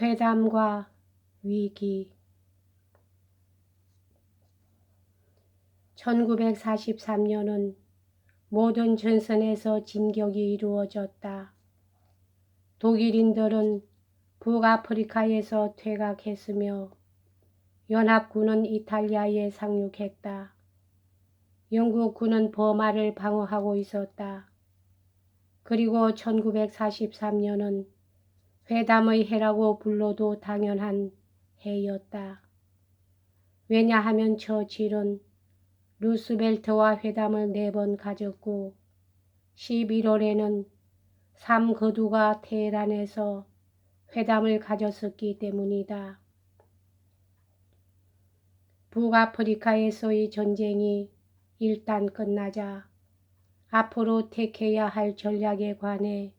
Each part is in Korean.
회담과 위기 1943년은 모든 전선에서 진격이 이루어졌다. 독일인들은 북아프리카에서 퇴각했으며 연합군은 이탈리아에 상륙했다. 영국군은 버마를 방어하고 있었다. 그리고 1943년은 회담의 해라고 불러도 당연한 해였다. 왜냐하면 처칠은 루스벨트와 회담을 네 번 가졌고 11월에는 삼거두가 테헤란에서 회담을 가졌었기 때문이다. 북아프리카에서의 전쟁이 일단 끝나자 앞으로 택해야 할 전략에 관해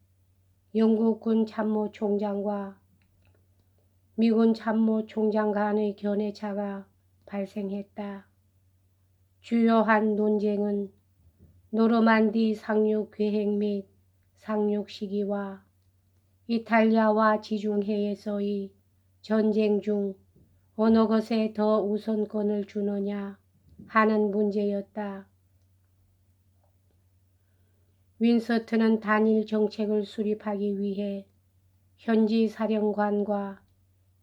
영국 군 참모 총장과 미군 참모 총장 간의 견해차가 발생했다. 주요한 논쟁은 노르만디 상륙 계획 및 상륙 시기와 이탈리아와 지중해에서의 전쟁 중 어느 것에 더 우선권을 주느냐 하는 문제였다. 윈서트는 단일 정책을 수립하기 위해 현지 사령관과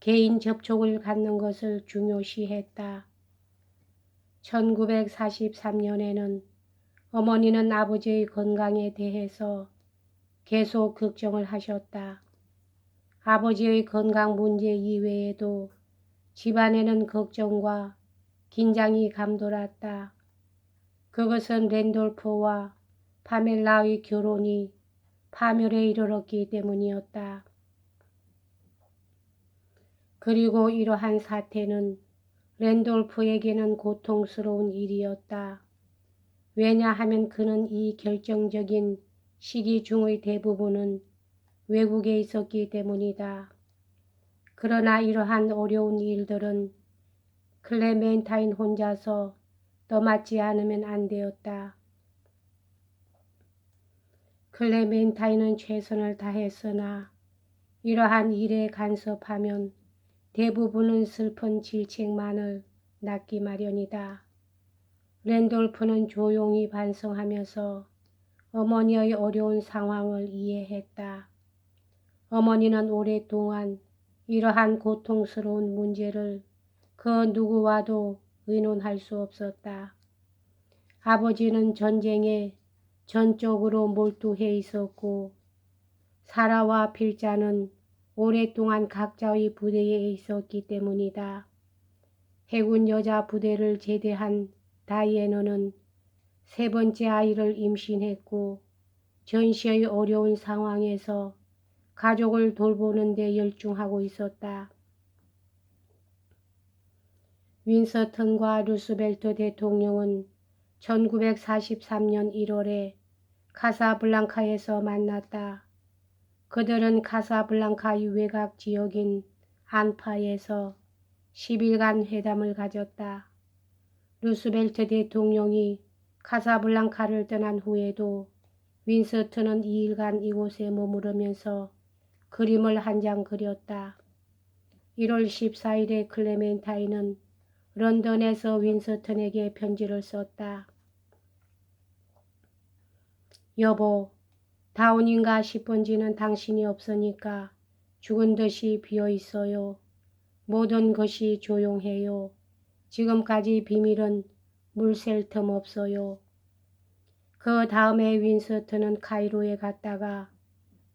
개인 접촉을 갖는 것을 중요시했다. 1943년에는 어머니는 아버지의 건강에 대해서 계속 걱정을 하셨다. 아버지의 건강 문제 이외에도 집안에는 걱정과 긴장이 감돌았다. 그것은 랜돌프와 파멜라의 결혼이 파멸에 이르렀기 때문이었다. 그리고 이러한 사태는 랜돌프에게는 고통스러운 일이었다. 왜냐하면 그는 이 결정적인 시기 중의 대부분은 외국에 있었기 때문이다. 그러나 이러한 어려운 일들은 클레멘타인 혼자서 떠맡지 않으면 안 되었다. 클레멘타인은 최선을 다했으나 이러한 일에 간섭하면 대부분은 슬픈 질책만을 낳기 마련이다. 랜돌프는 조용히 반성하면서 어머니의 어려운 상황을 이해했다. 어머니는 오랫동안 이러한 고통스러운 문제를 그 누구와도 의논할 수 없었다. 아버지는 전쟁에 전적으로 몰두해 있었고 사라와 필자는 오랫동안 각자의 부대에 있었기 때문이다. 해군 여자 부대를 제대한 다이애너는 세 번째 아이를 임신했고 전시의 어려운 상황에서 가족을 돌보는 데 열중하고 있었다. 윈서턴과 루스벨트 대통령은 1943년 1월에 카사블랑카에서 만났다. 그들은 카사블랑카의 외곽 지역인 안파에서 10일간 회담을 가졌다. 루스벨트 대통령이 카사블랑카를 떠난 후에도 윈서트는 2일간 이곳에 머무르면서 그림을 한 장 그렸다. 1월 14일에 클레멘타인은 런던에서 윈서턴에게 편지를 썼다. 여보, 다운인가 싶은지는 당신이 없으니까 죽은 듯이 비어 있어요. 모든 것이 조용해요. 지금까지 비밀은 물샐 틈 없어요. 그 다음에 윈서트는 카이로에 갔다가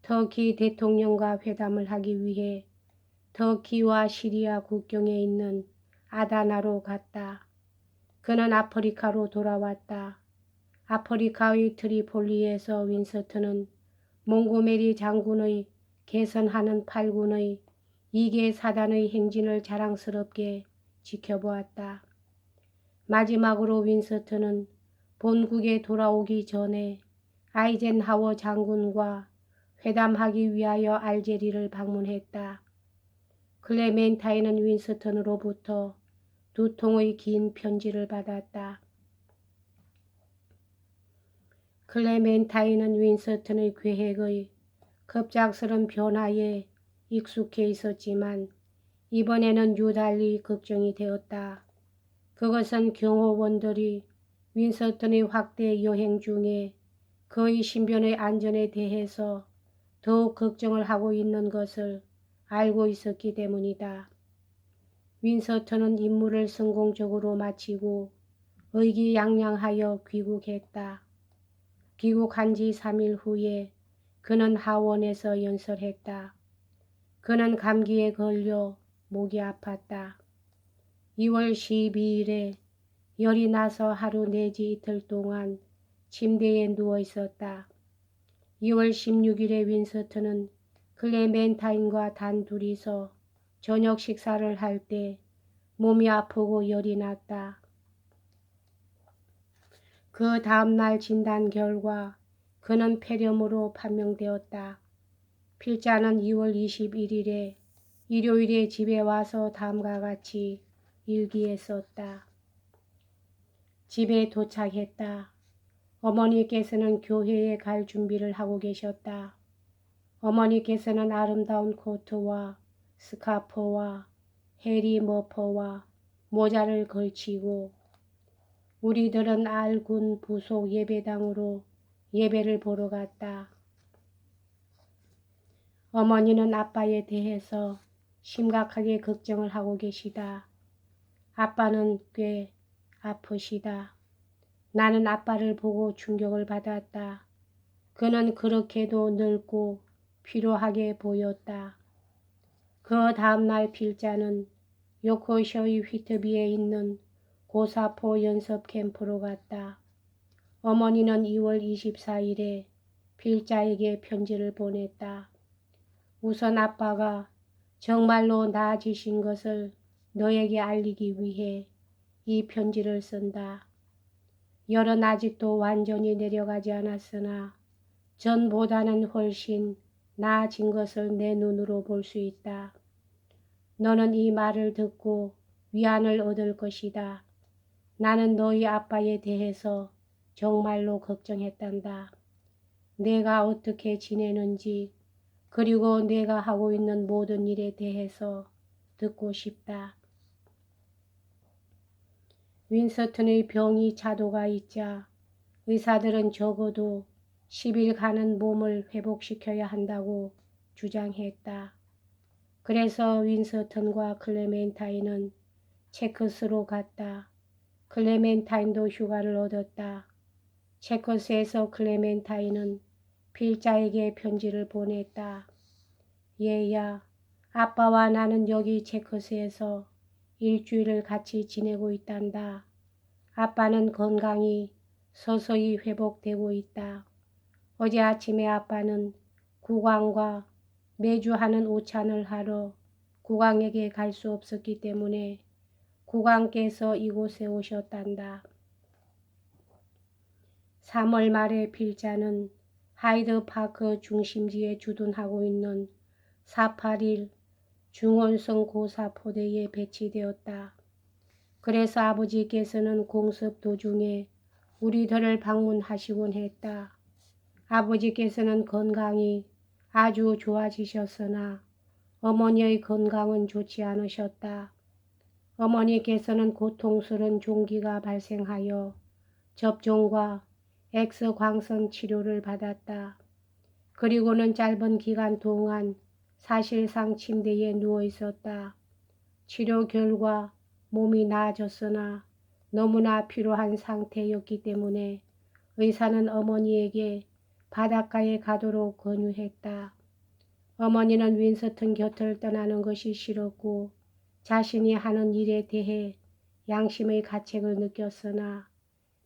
터키 대통령과 회담을 하기 위해 터키와 시리아 국경에 있는 아다나로 갔다. 그는 아프리카로 돌아왔다. 아프리카의 트리폴리에서 윈서트는 몽고메리 장군의 개선하는 팔군의 이계 사단의 행진을 자랑스럽게 지켜보았다. 마지막으로 윈서트는 본국에 돌아오기 전에 아이젠하워 장군과 회담하기 위하여 알제리를 방문했다. 클레멘타인은 윈스턴으로부터 두 통의 긴 편지를 받았다. 클레멘타인은 윈스턴의 계획의 급작스런 변화에 익숙해 있었지만 이번에는 유달리 걱정이 되었다. 그것은 경호원들이 윈서턴의 확대 여행 중에 그의 신변의 안전에 대해서 더욱 걱정을 하고 있는 것을 알고 있었기 때문이다. 윈서턴은 임무를 성공적으로 마치고 의기양양하여 귀국했다. 귀국한 지 3일 후에 그는 하원에서 연설했다. 그는 감기에 걸려 목이 아팠다. 2월 12일에 열이 나서 하루 내지 이틀 동안 침대에 누워 있었다. 2월 16일에 윈서턴은 클레멘타인과 단둘이서 저녁 식사를 할 때 몸이 아프고 열이 났다. 그 다음날 진단 결과 그는 폐렴으로 판명되었다. 필자는 2월 21일에 일요일에 집에 와서 다음과 같이 일기에 썼다. 집에 도착했다. 어머니께서는 교회에 갈 준비를 하고 계셨다. 어머니께서는 아름다운 코트와 스카프와 해리 머퍼와 모자를 걸치고 우리들은 알군 부속 예배당으로 예배를 보러 갔다. 어머니는 아빠에 대해서 심각하게 걱정을 하고 계시다. 아빠는 꽤 아프시다. 나는 아빠를 보고 충격을 받았다. 그는 그렇게도 늙고 피로하게 보였다. 그 다음날 필자는 요코셔의 휘트비에 있는 고사포 연습 캠프로 갔다. 어머니는 2월 24일에 필자에게 편지를 보냈다. 우선 아빠가 정말로 나아지신 것을 너에게 알리기 위해 이 편지를 쓴다. 열은 아직도 완전히 내려가지 않았으나 전보다는 훨씬 나아진 것을 내 눈으로 볼 수 있다. 너는 이 말을 듣고 위안을 얻을 것이다. 나는 너희 아빠에 대해서 정말로 걱정했단다. 내가 어떻게 지내는지 그리고 내가 하고 있는 모든 일에 대해서 듣고 싶다. 윈서턴의 병이 자도가 있자 의사들은 적어도 10일간은 몸을 회복시켜야 한다고 주장했다. 그래서 윈서턴과 클레멘타인은 체크스로 갔다. 클레멘타인도 휴가를 얻었다. 체크스에서 클레멘타인은 필자에게 편지를 보냈다. 얘야, 아빠와 나는 여기 체크스에서 일주일을 같이 지내고 있단다. 아빠는 건강이 서서히 회복되고 있다. 어제 아침에 아빠는 국왕과 매주 하는 오찬을 하러 국왕에게 갈 수 없었기 때문에 국왕께서 이곳에 오셨단다. 3월 말에 필자는 하이드파크 중심지에 주둔하고 있는 481 중원성 고사포대에 배치되었다. 그래서 아버지께서는 공습 도중에 우리들을 방문하시곤 했다. 아버지께서는 건강이 아주 좋아지셨으나 어머니의 건강은 좋지 않으셨다. 어머니께서는 고통스러운 종기가 발생하여 접종과 X광선 치료를 받았다. 그리고는 짧은 기간 동안 사실상 침대에 누워 있었다. 치료 결과 몸이 나아졌으나 너무나 피로한 상태였기 때문에 의사는 어머니에게 바닷가에 가도록 권유했다. 어머니는 윈스턴 곁을 떠나는 것이 싫었고 자신이 하는 일에 대해 양심의 가책을 느꼈으나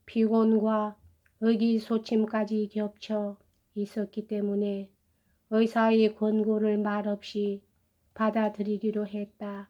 피곤과 의기소침까지 겹쳐 있었기 때문에 의사의 권고를 말없이 받아들이기로 했다.